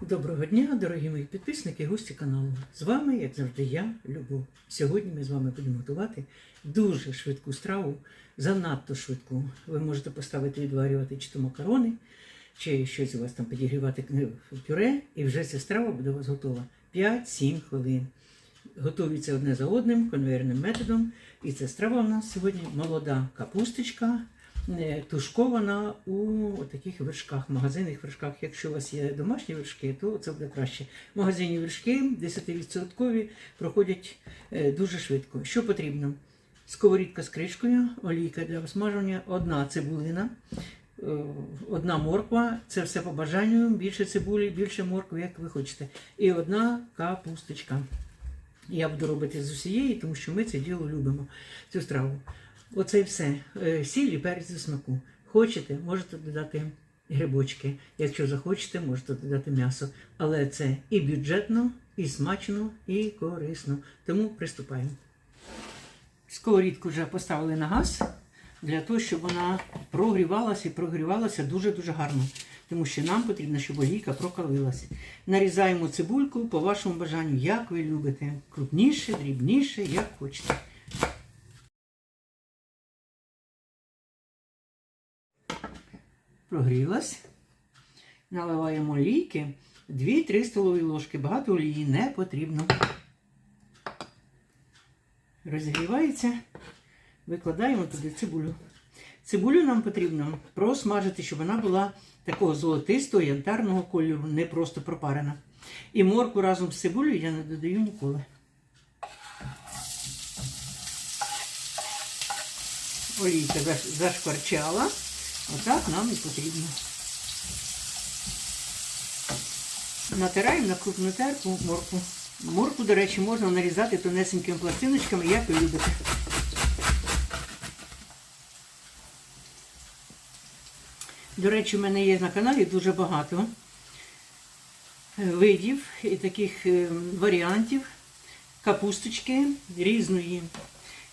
Доброго дня, дорогі мої підписники, гості каналу. З вами, як завжди, я, Любов. Сьогодні ми з вами будемо готувати дуже швидку страву, занадто швидку. Ви можете поставити відварювати чи то макарони, чи щось у вас там підігрівати в пюре, і вже ця страва буде у вас готова 5-7 хвилин. Готується одне за одним конвейерним методом. І ця страва у нас сьогодні молода капусточка, е, тушкована у таких вершках, магазинних вершках. Якщо у вас є домашні вершки, то це буде краще. Магазинні вершки 10% проходять е, дуже швидко. Що потрібно? Сковорідка з кришкою, олійка для обсмажування, одна цибулина, е, одна морква, це все по бажанню, більше цибулі, більше моркви, як ви хочете. І одна капусточка. Я буду робити з усієї, тому що ми це діло любимо, цю страву. Оце і все. Е, Сіль і перець смаку. Хочете, можете додати грибочки. Якщо захочете, можете додати м'ясо. Але це і бюджетно, і смачно, і корисно. Тому приступаємо. Сковорідку вже поставили на газ для того, щоб вона прогрівалася і прогрівалася дуже-дуже гарно. Тому що нам потрібно, щоб олійка прокалилася. Нарізаємо цибульку по вашому бажанню, як ви любите. Крупніше, дрібніше, як хочете. Прогрілась. Наливаємо олійки 2-3 столові ложки. Багато олії не потрібно. Розігрівається. Викладаємо туди цибулю. Цибулю нам потрібно просмажити, щоб вона була такого золотистого янтарного кольору, не просто пропарена. І морку разом з цибулею я не додаю ніколи. Олійка заш- зашкварчала. Отак нам і потрібно. Натираємо на крупну терку морку. Морку, до речі, можна нарізати тонесенькими пластиночками, як ви любите. До речі, у мене є на каналі дуже багато е, видів і таких е, варіантів капусточки різної.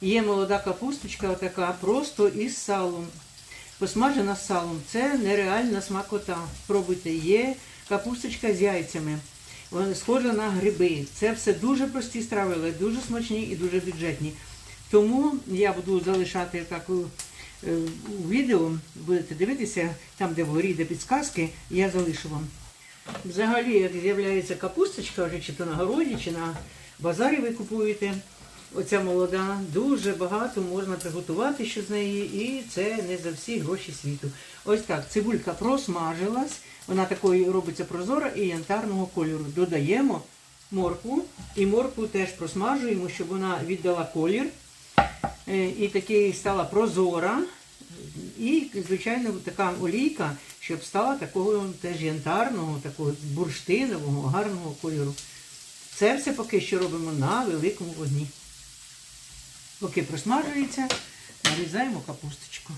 Є молода капусточка, така просто із салом. Посмажена салом. Це нереальна смакота. Пробуйте, є капусточка з яйцями. Вона схожа на гриби. Це все дуже прості страви, але дуже смачні і дуже бюджетні. Тому я буду залишати так у, е, відео, будете дивитися, там, де вгорі йде підсказки, я залишу вам. Взагалі, як з'являється капусточка, вже чи то на городі, чи на базарі ви купуєте. Оця молода, дуже багато можна приготувати що з неї, і це не за всі гроші світу. Ось так, цибулька просмажилась, вона такою робиться прозора і янтарного кольору. Додаємо моркву, і моркву теж просмажуємо, щоб вона віддала колір. Е, І такий стала прозора. І, звичайно, така олійка, щоб стала такого теж янтарного, такого бурштинового, гарного кольору. Це все поки що робимо на великому вогні. Поки просмажується, нарізаємо капусточку.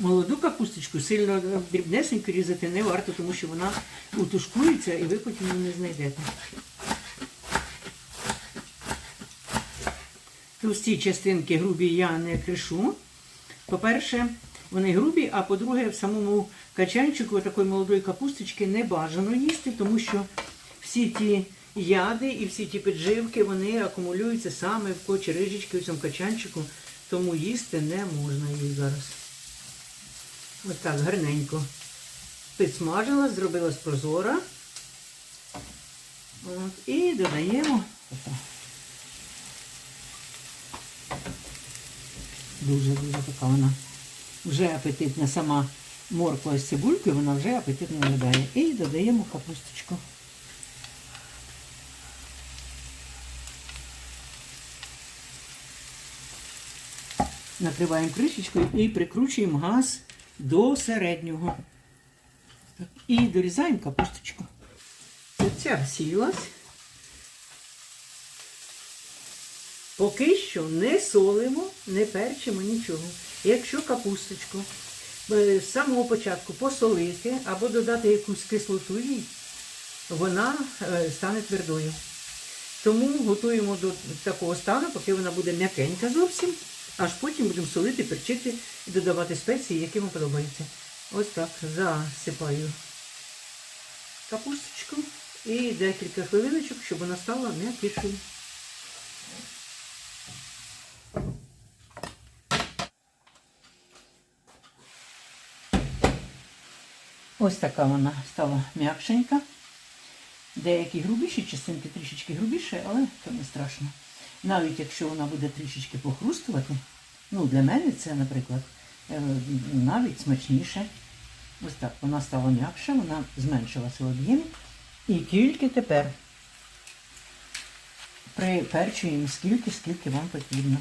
Молоду капусточку сильно дрібнесенько різати не варто, тому що вона утушкується і ви потім її не знайдете. Товсті частинки грубі я не кришу. По-перше, вони грубі, а по-друге, в самому качанчику такої молодої капусточки не бажано їсти, тому що всі ті яди і всі ті підживки вони акумулюються саме в кочі рижечки, в цьому качанчику, тому їсти не можна їх зараз. Ось так гарненько підсмажилась, зробилась прозора. От, і додаємо. Дуже-дуже така вона вже апетитна сама морква з цибулькою, вона вже апетитно виглядає. І додаємо капусточку. Накриваємо кришечкою і прикручуємо газ до середнього. І дорізаємо капусточку. Ця всілась. Поки що не солимо, не перчимо нічого. Якщо капусточку з самого початку посолити або додати якусь кислоту їй, вона е, стане твердою. Тому готуємо до такого стану, поки вона буде м'якенька зовсім, аж потім будемо солити, перчити і додавати спеції, які вам подобаються. Ось так засипаю капусточку і декілька хвилиночок, щоб вона стала м'якішою. Ось така вона стала м'якшенька. Деякі грубіші частинки трішечки грубіші, але це не страшно. Навіть якщо вона буде трішечки похрустувати, ну для мене це, наприклад, е, навіть смачніше. Ось так вона стала м'якша, вона зменшилася в об'ємі. І тільки тепер приперчуємо скільки, скільки вам потрібно.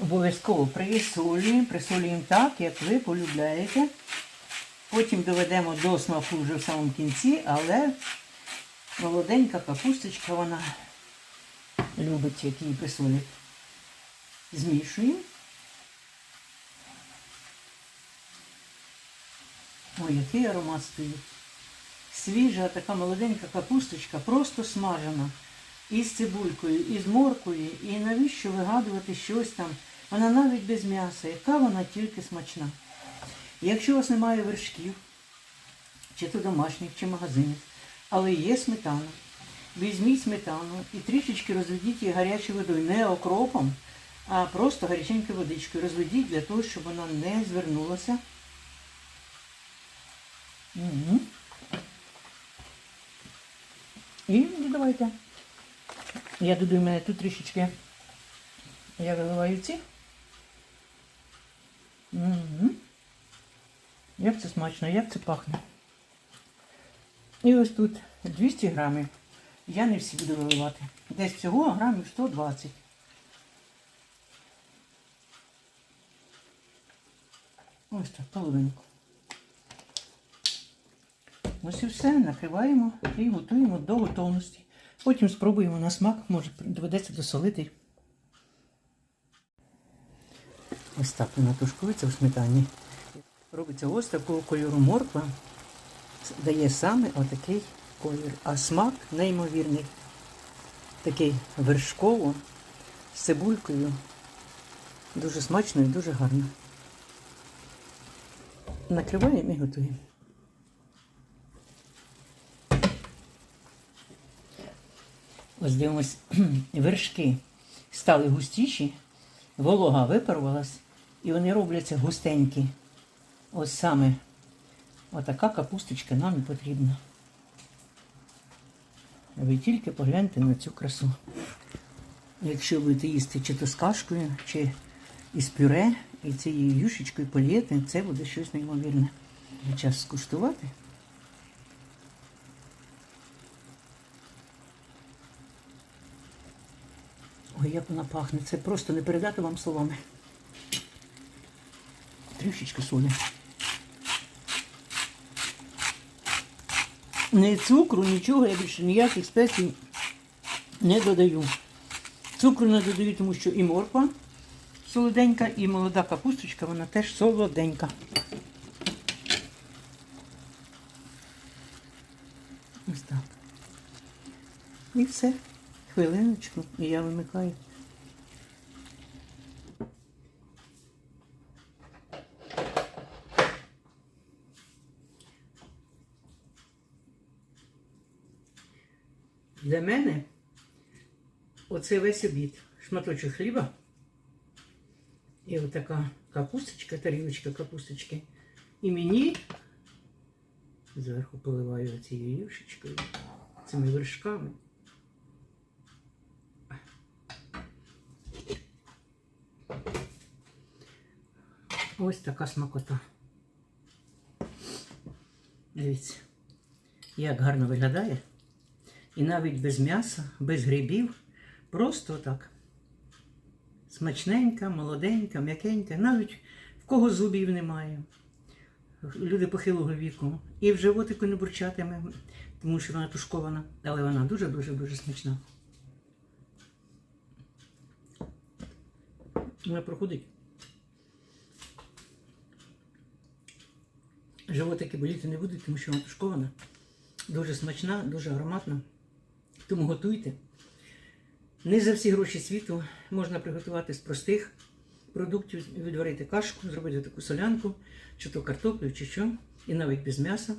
Обов'язково присолюємо, присолюємо так, як ви полюбляєте. Потім доведемо до смаку вже в самому кінці, але молоденька капусточка вона любить, як її присолять. Змішуємо. Ой, який аромат стоїть. Свіжа така молоденька капусточка, просто смажена. І з цибулькою, і з моркою, і навіщо вигадувати щось там. Вона навіть без м'яса, яка вона тільки смачна. Якщо у вас немає вершків, чи то домашніх, чи магазинів, але є сметана, візьміть сметану і трішечки розведіть її гарячою водою, не окропом, а просто гаряченькою водичкою. Розведіть для того, щоб вона не звернулася. Мгм. І додавайте. Я додаю в мене тут трішечки. Я виливаю ці. Мгм. Як це смачно, як це пахне. І ось тут 200 грамів. Я не всі буду виливати. Десь всього грамів 120. Ось так, половинку. Ось і все, накриваємо і готуємо до готовності. Потім спробуємо на смак, може доведеться досолити. Ось так вона тушкується в сметані. Робиться ось такого кольору морква. Дає саме отакий колір. А смак неймовірний. Такий вершково, з цибулькою. Дуже смачно і дуже гарно. Накриваємо і готуємо. Ось дивимось, вершки стали густіші, волога випарувалась, і вони робляться густенькі. Ось саме отака капусточка нам і потрібна. Ви тільки погляньте на цю красу. Якщо будете їсти чи то з кашкою, чи із пюре, і цією юшечкою полієте, це буде щось неймовірне. Час скуштувати. Ой, як вона пахне. Це просто не передати вам словами. Трішечки солі. Ні цукру, нічого, я більше ніяких спецій не додаю. Цукру не додаю, тому що і морква солоденька, і молода капусточка, вона теж солоденька. Ось так. І все. Хвилиночку, і я вимикаю. Для мене оце весь обід. Шматочок хліба. І отака капусточка, тарілочка капусточки. І мені зверху поливаю цією юшечкою, цими вершками. Ось така смакота. Дивіться, як гарно виглядає. І навіть без м'яса, без грибів. Просто так. Смачненька, молоденька, м'якенька. Навіть в кого зубів немає. Люди похилого віку. І в животику не бурчатиме, тому що вона тушкована. Але вона дуже-дуже дуже смачна. Вона проходить. Животики боліти не будуть, тому що вона тушкована. Дуже смачна, дуже ароматна. Тому готуйте. Не за всі гроші світу можна приготувати з простих продуктів, відварити кашку, зробити таку солянку, чи то картоплю, чи що, і навіть без м'яса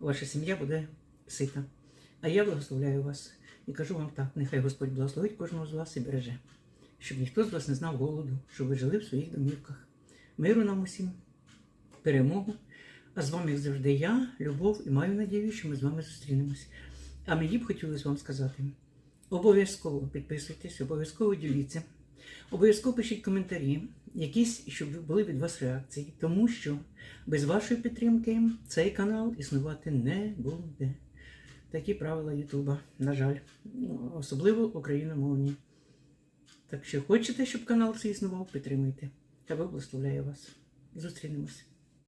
ваша сім'я буде сита. А я благословляю вас і кажу вам так: нехай Господь благословить кожного з вас і береже, щоб ніхто з вас не знав голоду, щоб ви жили в своїх домівках. Миру нам усім, перемогу. А з вами, як завжди, я, Любов, і маю надію, що ми з вами зустрінемось. А мені б хотілося вам сказати: обов'язково підписуйтесь, обов'язково діліться, обов'язково пишіть коментарі, якісь, щоб були від вас реакції, тому що без вашої підтримки цей канал існувати не буде. Такі правила Ютуба, на жаль, особливо україномовні. Так що хочете, щоб канал цей існував, підтримуйте. Хай Бог благословляє вас. Зустрінемось.